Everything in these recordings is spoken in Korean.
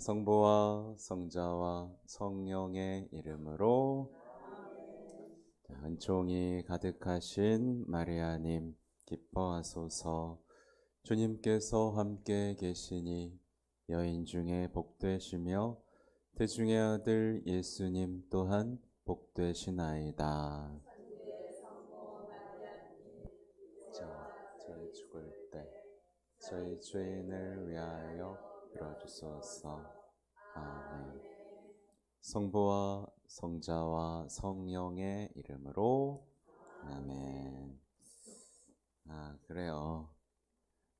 성부와 성자와 성령의 이름으로 자, 은총이 가득하신 마리아님 기뻐하소서 주님께서 함께 계시니 여인 중에 복되시며 태중의 아들 예수님 또한 복되시나이다. 자, 저희 죽을 때 저희 죄인을 위하여 빌어주소서. 아멘. 성부와 성자와 성령의 이름으로 아멘. 아 그래요.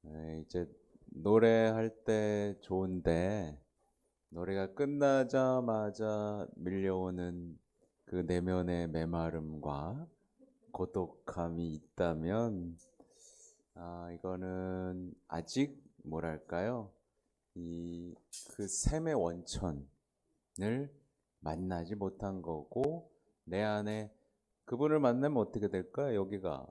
네, 이제 노래할 때 좋은데 노래가 끝나자마자 밀려오는 그 내면의 메마름과 고독함이 있다면 아 이거는 아직 뭐랄까요? 이 그 샘의 원천을 만나지 못한 거고 내 안에 그분을 만나면 어떻게 될까요? 여기가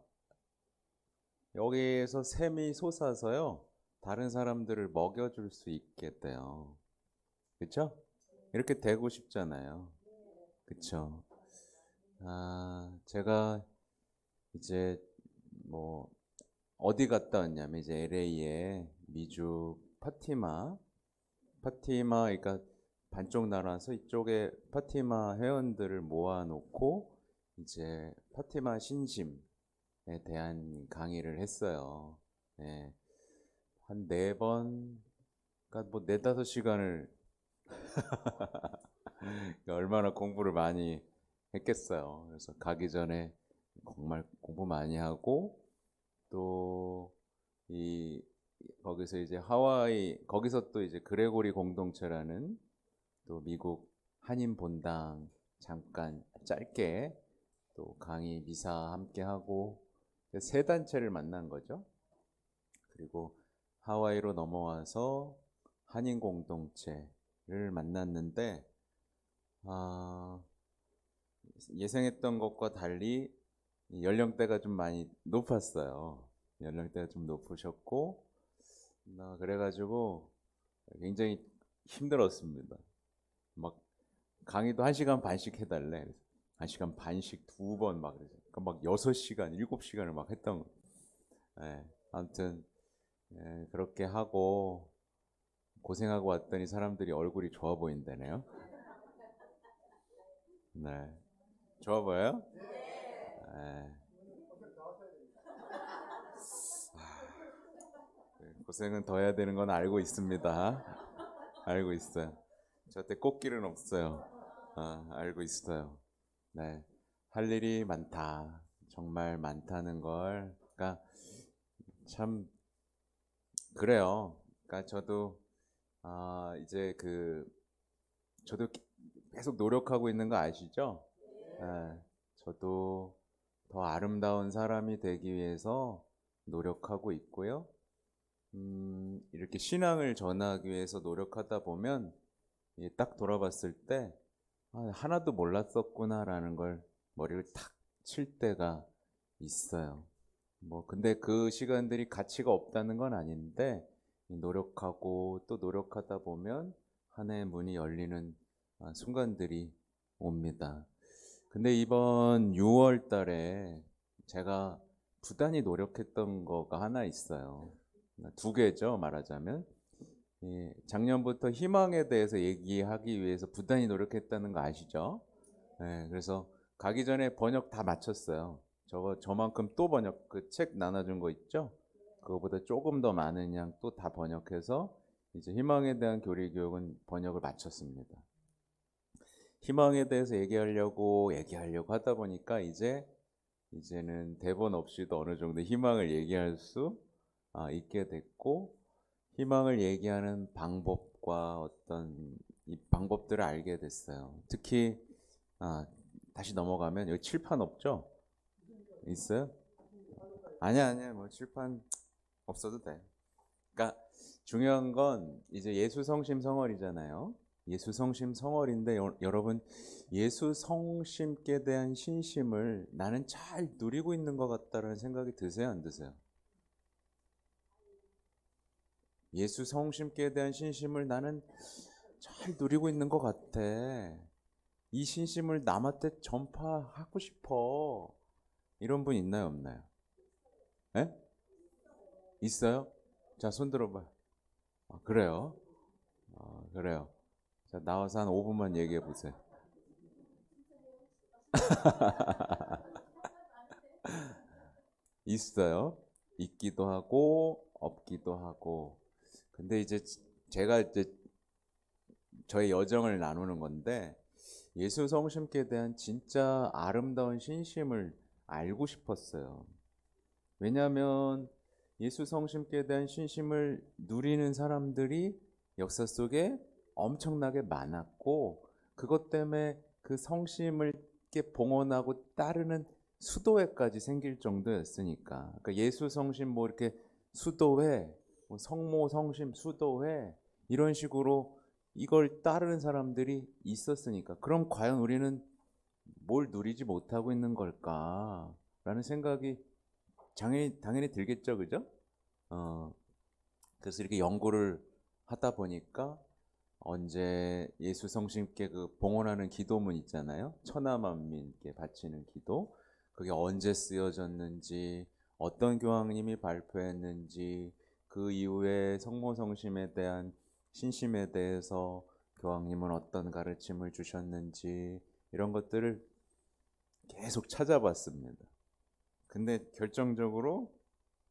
여기에서 샘이 솟아서요 다른 사람들을 먹여줄 수 있게 돼요. 그렇죠? 이렇게 되고 싶잖아요. 그렇죠? 아 제가 이제 뭐 어디 갔다 왔냐면 이제 LA에 미주 파티마 파티마 그러니까 반쪽 나눠서 이쪽에 파티마 회원들을 모아놓고 이제 파티마 신심에 대한 강의를 했어요. 예. 한네 번, 그러니까 뭐 네다섯 시간을 얼마나 공부를 많이 했겠어요. 그래서 가기 전에 정말 공부 많이 하고 또 이 거기서 이제 하와이 거기서 또 이제 그레고리 공동체라는 또 미국 한인 본당 잠깐 짧게 또 강의 미사 함께 하고 세 단체를 만난 거죠. 그리고 하와이로 넘어와서 한인 공동체를 만났는데 아, 예상했던 것과 달리 연령대가 좀 많이 높았어요. 연령대가 좀 높으셨고 나 그래가지고 굉장히 힘들었습니다. 막 강의도 한 시간 반씩 해달래. 그래서 한 시간 반씩 두 번 막 그래서 그러니까 막 여섯 시간, 일곱 시간을 막 했던 거. 예, 아무튼 예, 그렇게 하고 고생하고 왔더니 사람들이 얼굴이 좋아 보인다네요. 네, 좋아 보여요? 네. 아, 고생은 더 해야 되는 건 알고 있습니다. 알고 있어요. 저한테 꽃길은 없어요. 아, 알고 있어요. 네, 할 일이 많다. 정말 많다는 걸. 그러니까 참 그래요. 그러니까 저도 아, 이제 그 저도 계속 노력하고 있는 거 아시죠? 네, 저도 더 아름다운 사람이 되기 위해서 노력하고 있고요. 음, 이렇게 신앙을 전하기 위해서 노력하다 보면 딱 돌아봤을 때 아, 하나도 몰랐었구나라는 걸 머리를 탁 칠 때가 있어요. 뭐 근데 그 시간들이 가치가 없다는 건 아닌데 이 노력하고 또 노력하다 보면 하나의 문이 열리는 아, 순간들이 옵니다. 근데 이번 6월 달에 제가 부단히 노력했던 거가 하나 있어요. 두 개죠, 말하자면. 예, 작년부터 희망에 대해서 얘기하기 위해서 부단히 노력했다는 거 아시죠? 예, 그래서 가기 전에 번역 다 마쳤어요. 저거 저만큼 또 번역 그 책 나눠준 거 있죠? 그거보다 조금 더 많은 양 또 다 번역해서 이제 희망에 대한 교리 교육은 번역을 마쳤습니다. 희망에 대해서 얘기하려고 얘기하려고 하다 보니까 이제 이제는 대본 없이도 어느 정도 희망을 얘기할 수 아, 있게 됐고 희망을 얘기하는 방법과 어떤 이 방법들을 알게 됐어요. 특히 아, 다시 넘어가면 여기 칠판 없죠? 있어요? 아니야 아니야 뭐 칠판 없어도 돼. 그러니까 중요한 건 이제 예수 성심 성월이잖아요. 예수 성심 성월인데 여, 여러분 예수 성심께 대한 신심을 나는 잘 누리고 있는 것 같다라는 생각이 드세요 안 드세요? 예수 성심께 대한 신심을 나는 잘 누리고 있는 것 같아. 이 신심을 남한테 전파하고 싶어. 이런 분 있나요, 없나요? 예? 있어요? 자, 손 들어봐. 아, 그래요? 아, 그래요. 자, 나와서 한 5분만 얘기해 보세요. 있어요. 있기도 하고 없기도 하고. 근데 이제 제가 이제 저의 여정을 나누는 건데 예수 성심께 대한 진짜 아름다운 신심을 알고 싶었어요. 왜냐하면 예수 성심께 대한 신심을 누리는 사람들이 역사 속에 엄청나게 많았고 그것 때문에 그 성심을 봉헌하고 따르는 수도회까지 생길 정도였으니까. 그러니까 예수 성심 뭐 이렇게 수도회, 뭐 성모 성심 수도회 이런 식으로 이걸 따르는 사람들이 있었으니까. 그럼 과연 우리는 뭘 누리지 못하고 있는 걸까라는 생각이 당연히 당연히 들겠죠, 그죠? 어, 그래서 이렇게 연구를 하다 보니까 언제 예수 성심께 그 봉헌하는 기도문 있잖아요. 천하만민께 바치는 기도. 그게 언제 쓰여졌는지, 어떤 교황님이 발표했는지, 그 이후에 성모 성심에 대한 신심에 대해서 교황님은 어떤 가르침을 주셨는지 이런 것들을 계속 찾아봤습니다. 근데 결정적으로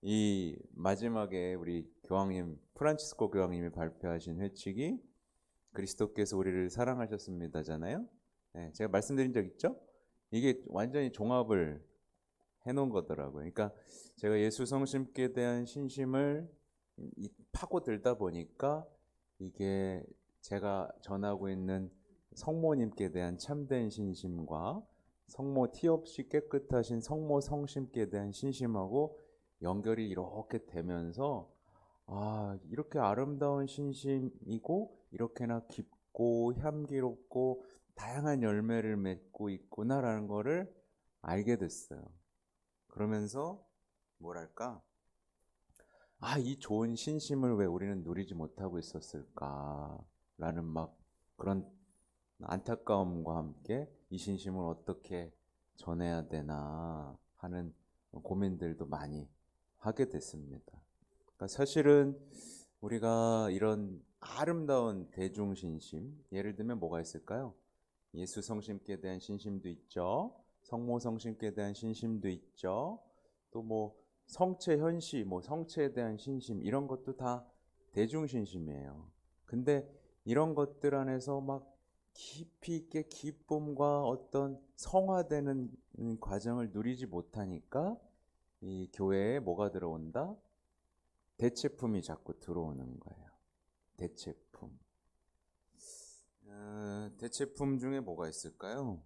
이 마지막에 우리 교황님 프란치스코 교황님이 발표하신 회칙이 그리스도께서 우리를 사랑하셨습니다잖아요. 네, 제가 말씀드린 적 있죠? 이게 완전히 종합을 해놓은 거더라고요. 그러니까 제가 예수 성심께 대한 신심을 파고들다 보니까 이게 제가 전하고 있는 성모님께 대한 참된 신심과 성모 티 없이 깨끗하신 성모 성심께 대한 신심하고 연결이 이렇게 되면서 아 이렇게 아름다운 신심이고 이렇게나 깊고 향기롭고 다양한 열매를 맺고 있구나라는 거를 알게 됐어요. 그러면서 뭐랄까 아, 이 좋은 신심을 왜 우리는 누리지 못하고 있었을까라는 막 그런 안타까움과 함께 이 신심을 어떻게 전해야 되나 하는 고민들도 많이 하게 됐습니다. 그러니까 사실은 우리가 이런 아름다운 대중신심, 예를 들면 뭐가 있을까요? 예수 성심께 대한 신심도 있죠. 성모 성심께 대한 신심도 있죠. 또뭐 성체 현시, 뭐 성체에 대한 신심 이런 것도 다 대중 신심이에요. 근데 이런 것들 안에서 막 깊이 있게 기쁨과 어떤 성화되는 과정을 누리지 못하니까 이 교회에 뭐가 들어온다? 대체품이 자꾸 들어오는 거예요. 대체품. 어, 대체품 중에 뭐가 있을까요?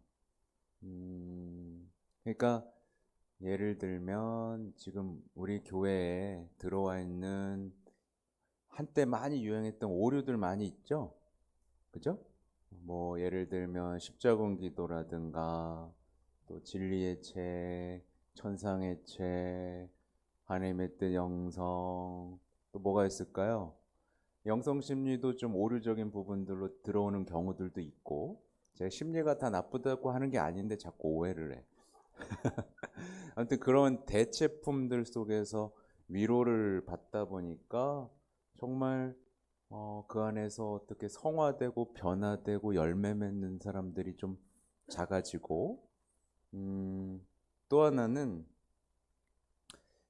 음, 그러니까 예를 들면 지금 우리 교회에 들어와 있는 한때 많이 유행했던 오류들 많이 있죠? 그죠? 뭐 예를 들면 십자군 기도라든가 또 진리의 책, 천상의 책, 하나님의 뜻 영성 또 뭐가 있을까요? 영성 심리도 좀 오류적인 부분들로 들어오는 경우들도 있고 제가 심리가 다 나쁘다고 하는 게 아닌데 자꾸 오해를 해. 아무튼 그런 대체품들 속에서 위로를 받다 보니까 정말 어, 그 안에서 어떻게 성화되고 변화되고 열매 맺는 사람들이 좀 작아지고 음, 또 하나는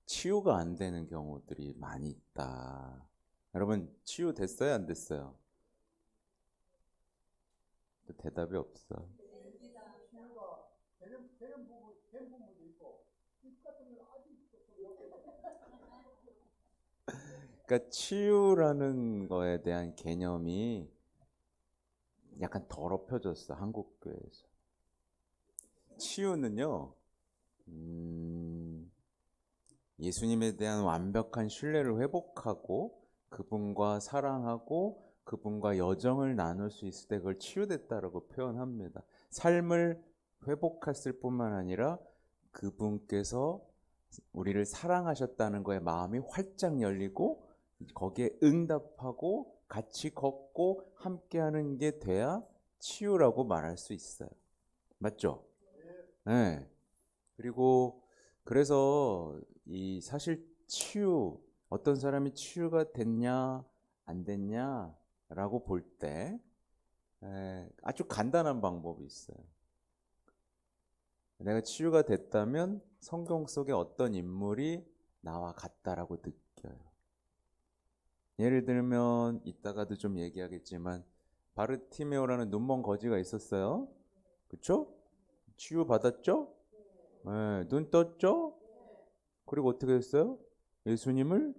치유가 안 되는 경우들이 많이 있다. 여러분 치유 됐어요 안 됐어요? 대답이 없어. 그러니까 치유라는 거에 대한 개념이 약간 더럽혀졌어 한국 교회에서. 치유는요, 음, 예수님에 대한 완벽한 신뢰를 회복하고 그분과 사랑하고 그분과 여정을 나눌 수 있을 때 그걸 치유됐다라고 표현합니다. 삶을 회복했을 뿐만 아니라 그분께서 우리를 사랑하셨다는 거에 마음이 활짝 열리고 거기에 응답하고 같이 걷고 함께하는 게 돼야 치유라고 말할 수 있어요. 맞죠? 네. 그리고 그래서 이 사실 치유 어떤 사람이 치유가 됐냐 안 됐냐라고 볼 때 아주 간단한 방법이 있어요. 내가 치유가 됐다면 성경 속에 어떤 인물이 나와 같다라고 느껴요. 예를 들면 이따가도 좀 얘기하겠지만 바르티메오라는 눈먼 거지가 있었어요. 그쵸? 치유 받았죠? 네, 눈 떴죠? 그리고 어떻게 됐어요? 예수님을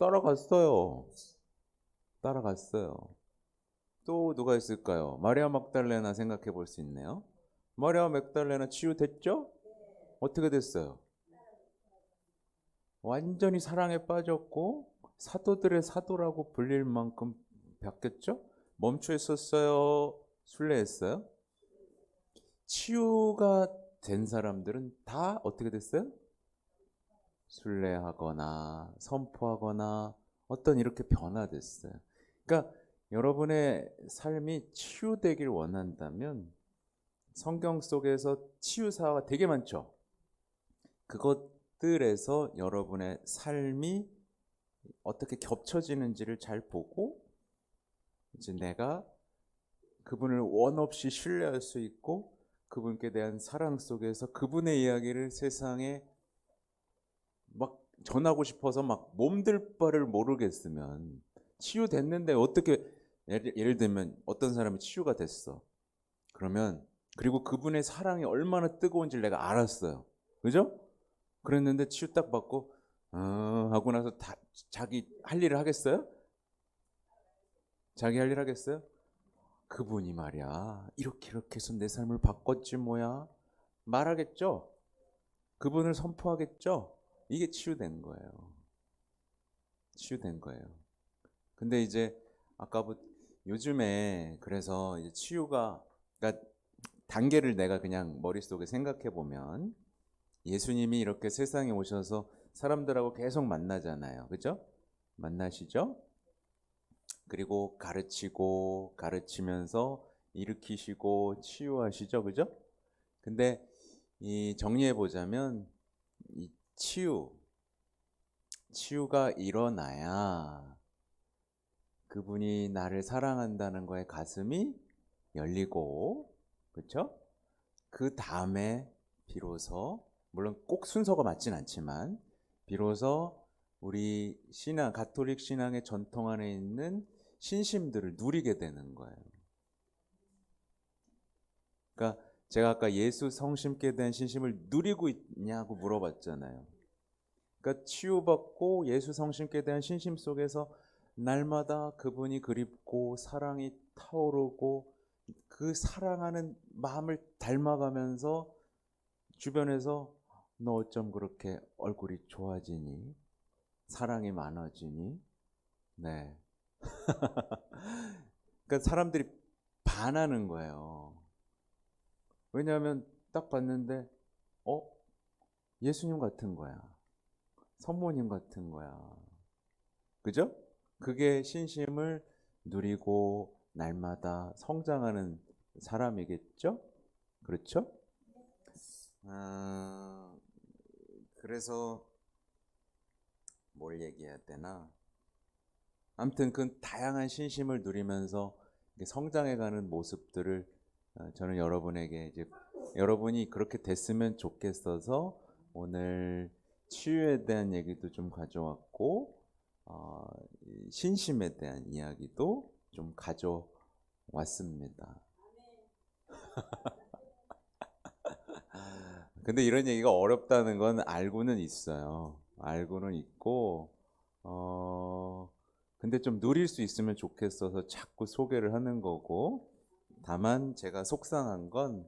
따라갔어요. 따라갔어요. 또 누가 있을까요? 마리아 막달레나 생각해 볼 수 있네요. 마리아 막달레나 치유됐죠? 어떻게 됐어요? 완전히 사랑에 빠졌고 사도들의 사도라고 불릴 만큼 바뀌었죠? 멈춰 있었어요? 순례했어요? 치유가 된 사람들은 다 어떻게 됐어요? 순례하거나 선포하거나 어떤 이렇게 변화됐어요. 그러니까 여러분의 삶이 치유되길 원한다면 성경 속에서 치유사가 되게 많죠. 그것들에서 여러분의 삶이 어떻게 겹쳐지는지를 잘 보고 이제 내가 그분을 원 없이 신뢰할 수 있고 그분께 대한 사랑 속에서 그분의 이야기를 세상에 막 전하고 싶어서 막 몸들 바를 모르겠으면 치유됐는데 어떻게 예를, 예를 들면 어떤 사람이 치유가 됐어. 그러면 그리고 그분의 사랑이 얼마나 뜨거운지 내가 알았어요. 그죠? 그랬는데 치유 딱 받고 어, 하고 나서 다, 자기 할 일을 하겠어요? 자기 할 일 하겠어요? 그분이 말이야 이렇게 이렇게 해서 내 삶을 바꿨지 뭐야 말하겠죠? 그분을 선포하겠죠? 이게 치유된 거예요. 치유된 거예요. 근데 이제 아까부터 요즘에 그래서 이제 치유가 그러니까 단계를 내가 그냥 머릿속에 생각해 보면 예수님이 이렇게 세상에 오셔서 사람들하고 계속 만나잖아요. 그죠? 만나시죠? 그리고 가르치고 가르치면서 일으키시고 치유하시죠. 그죠? 근데 이 정리해 보자면 이 치유 치유가 일어나야 그분이 나를 사랑한다는 거에 가슴이 열리고 그렇죠? 그 다음에 비로소 물론 꼭 순서가 맞진 않지만 비로소 우리 신앙 가톨릭 신앙의 전통 안에 있는 신심들을 누리게 되는 거예요. 그러니까 제가 아까 예수 성심께 대한 신심을 누리고 있냐고 물어봤잖아요. 그러니까 치유받고 예수 성심께 대한 신심 속에서 날마다 그분이 그립고 사랑이 타오르고 그 사랑하는 마음을 닮아가면서 주변에서 너 어쩜 그렇게 얼굴이 좋아지니? 사랑이 많아지니? 네. 그러니까 사람들이 반하는 거예요. 왜냐하면 딱 봤는데, 어? 예수님 같은 거야. 선모님 같은 거야. 그죠? 그게 신심을 누리고 날마다 성장하는 사람이겠죠? 그렇죠? 아, 그래서 뭘 얘기해야 되나? 아무튼 그 다양한 신심을 누리면서 성장해가는 모습들을 어, 저는 여러분에게 이제 여러분이 그렇게 됐으면 좋겠어서 오늘 치유에 대한 얘기도 좀 가져왔고 어, 신심에 대한 이야기도 좀 가져왔습니다. 근데 이런 얘기가 어렵다는 건 알고는 있어요. 알고는 있고 어 근데 좀 누릴 수 있으면 좋겠어서 자꾸 소개를 하는 거고 다만 제가 속상한 건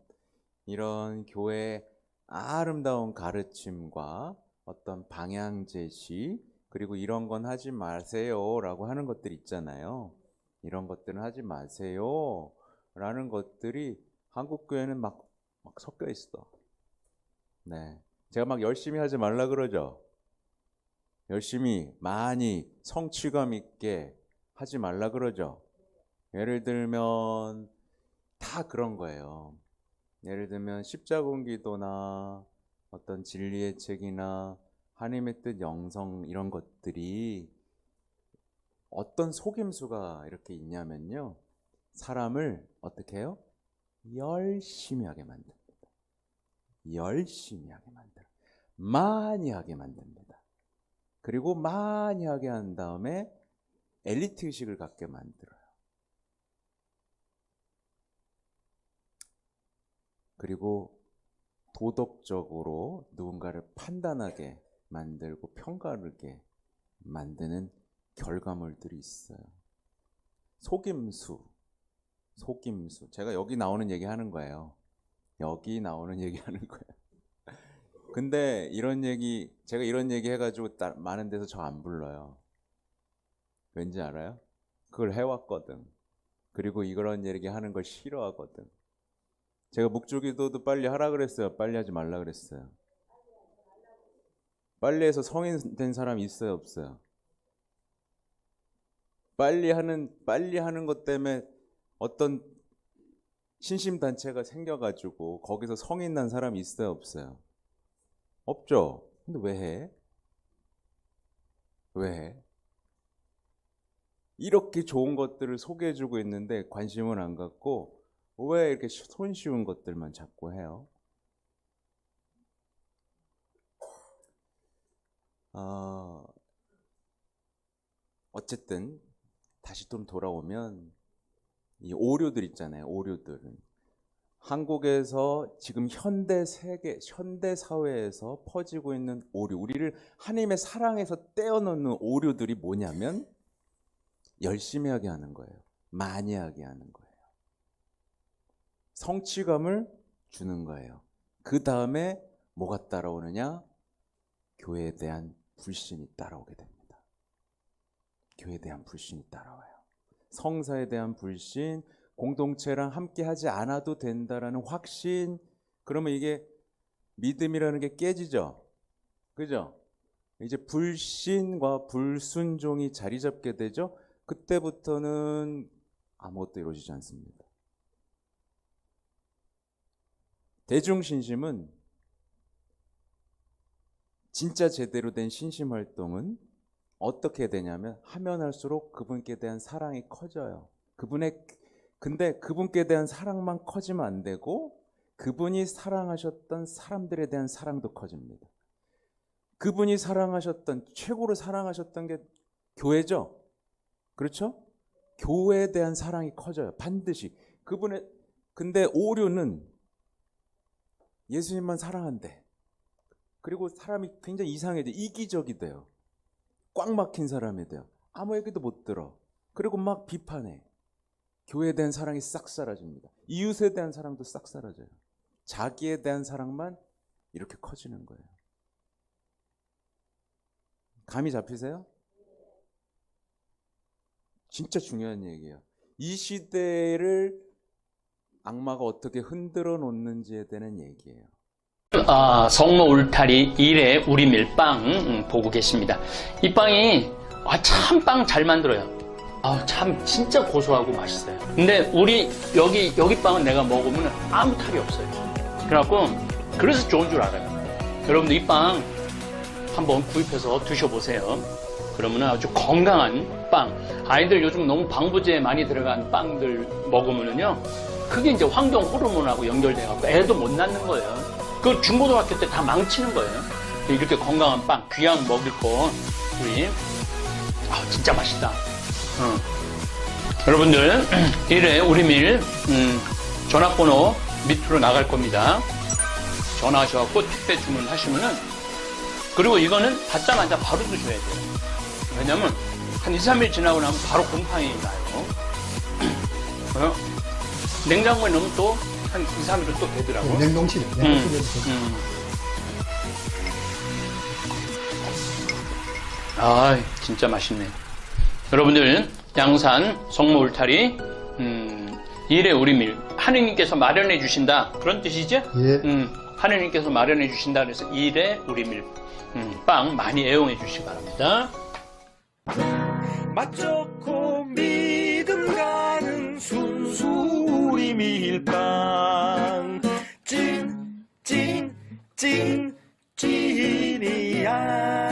이런 교회 아름다운 가르침과 어떤 방향 제시 그리고 이런 건 하지 마세요 라고 하는 것들 있잖아요. 이런 것들은 하지 마세요 라는 것들이 한국 교회는 막, 막 섞여 있어. 네. 제가 막 열심히 하지 말라 그러죠. 열심히 많이 성취감 있게 하지 말라 그러죠. 예를 들면 다 그런 거예요. 예를 들면 십자군 기도나 어떤 진리의 책이나 하나님의 뜻 영성 이런 것들이 어떤 속임수가 이렇게 있냐면요. 사람을 어떻게 해요? 열심히 하게 만듭니다. 열심히 하게 만들어. 많이 하게 만듭니다. 그리고 많이 하게 한 다음에 엘리트 의식을 갖게 만들어요. 그리고 도덕적으로 누군가를 판단하게 만들고 평가하게 만드는 결과물들이 있어요. 속임수, 속임수. 제가 여기 나오는 얘기 하는 거예요. 여기 나오는 얘기 하는 거예요. 근데 이런 얘기, 제가 이런 얘기 해가지고 따- 많은 데서 저 안 불러요. 왠지 알아요? 그걸 해왔거든. 그리고 이런 얘기 하는 걸 싫어하거든. 제가 묵주기도도 빨리 하라 그랬어요. 빨리 하지 말라 그랬어요. 빨리 해서 성인 된 사람이 있어요, 없어요? 빨리 하는 빨리 하는 것 때문에 어떤 신심 단체가 생겨가지고 거기서 성인 난 사람이 있어요, 없어요? 없죠. 근데 왜 해? 왜 해? 이렇게 좋은 것들을 소개해주고 있는데 관심은 안 갖고 왜 이렇게 손쉬운 것들만 자꾸 해요? 아, 어쨌든 다시 좀 돌아오면 이 오류들 있잖아요. 오류들은 한국에서 지금 현대 세계, 현대 사회에서 퍼지고 있는 오류, 우리를 하나님의 사랑에서 떼어놓는 오류들이 뭐냐면 열심히 하게 하는 거예요. 많이 하게 하는 거예요. 성취감을 주는 거예요. 그 다음에 뭐가 따라오느냐? 교회에 대한 불신이 따라오게 됩니다. 교회에 대한 불신이 따라와요. 성사에 대한 불신, 공동체랑 함께 하지 않아도 된다라는 확신, 그러면 이게 믿음이라는 게 깨지죠. 그죠? 이제 불신과 불순종이 자리 잡게 되죠. 그때부터는 아무것도 이루어지지 않습니다. 대중신심은 진짜 제대로 된 신심 활동은 어떻게 되냐면 하면 할수록 그분께 대한 사랑이 커져요. 그분의 근데 그분께 대한 사랑만 커지면 안 되고 그분이 사랑하셨던 사람들에 대한 사랑도 커집니다. 그분이 사랑하셨던 최고로 사랑하셨던 게 교회죠. 그렇죠? 교회에 대한 사랑이 커져요. 반드시. 그분의 근데 오류는 예수님만 사랑한대. 그리고 사람이 굉장히 이상해져. 이기적이 돼요. 꽉 막힌 사람이 돼요. 아무 얘기도 못 들어. 그리고 막 비판해. 교회에 대한 사랑이 싹 사라집니다. 이웃에 대한 사랑도 싹 사라져요. 자기에 대한 사랑만 이렇게 커지는 거예요. 감이 잡히세요? 진짜 중요한 얘기예요. 이 시대를 악마가 어떻게 흔들어 놓는지에 대한 얘기예요. 아, 성모 울타리 1회 우리 밀빵 음, 보고 계십니다. 이 빵이 아, 참 빵 잘 만들어요. 아, 참 진짜 고소하고 맛있어요. 근데 우리 여기 여기 빵은 내가 먹으면 아무 탈이 없어요. 그래갖고 그래서 좋은 줄 알아요. 여러분들 이 빵 한번 구입해서 드셔보세요. 그러면 아주 건강한 빵. 아이들 요즘 너무 방부제 많이 들어간 빵들 먹으면은요, 그게 이제 환경 호르몬하고 연결돼갖고 애도 못 낳는 거예요. 그 중고등학교 때 다 망치는 거예요. 이렇게 건강한 빵, 귀한 먹을 거, 우리, 아, 진짜 맛있다. 어. 여러분들, 1회 우리밀, 음, 전화번호 밑으로 나갈 겁니다. 전화하셔갖고 택배 주문하시면은, 그리고 이거는 받자마자 바로 드셔야 돼요. 왜냐면, 한 2, 3일 지나고 나면 바로 곰팡이 나요. 어? 냉장고에 넣으면 또 한 2, 3일은 또 되더라고. 냉동실에 음, 냉동실에 음. 아, 진짜 맛있네. 여러분들, 양산, 성모 울타리, 음, 일의 우리밀, 하느님께서 마련해 주신다. 그런 뜻이죠? 예. 음, 하느님께서 마련해 주신다. 그래서 일의 우리밀. 음, 빵 많이 애용해 주시기 바랍니다. 맛 좋고 믿음 가는 순수 우리 밀빵 찐 찐이야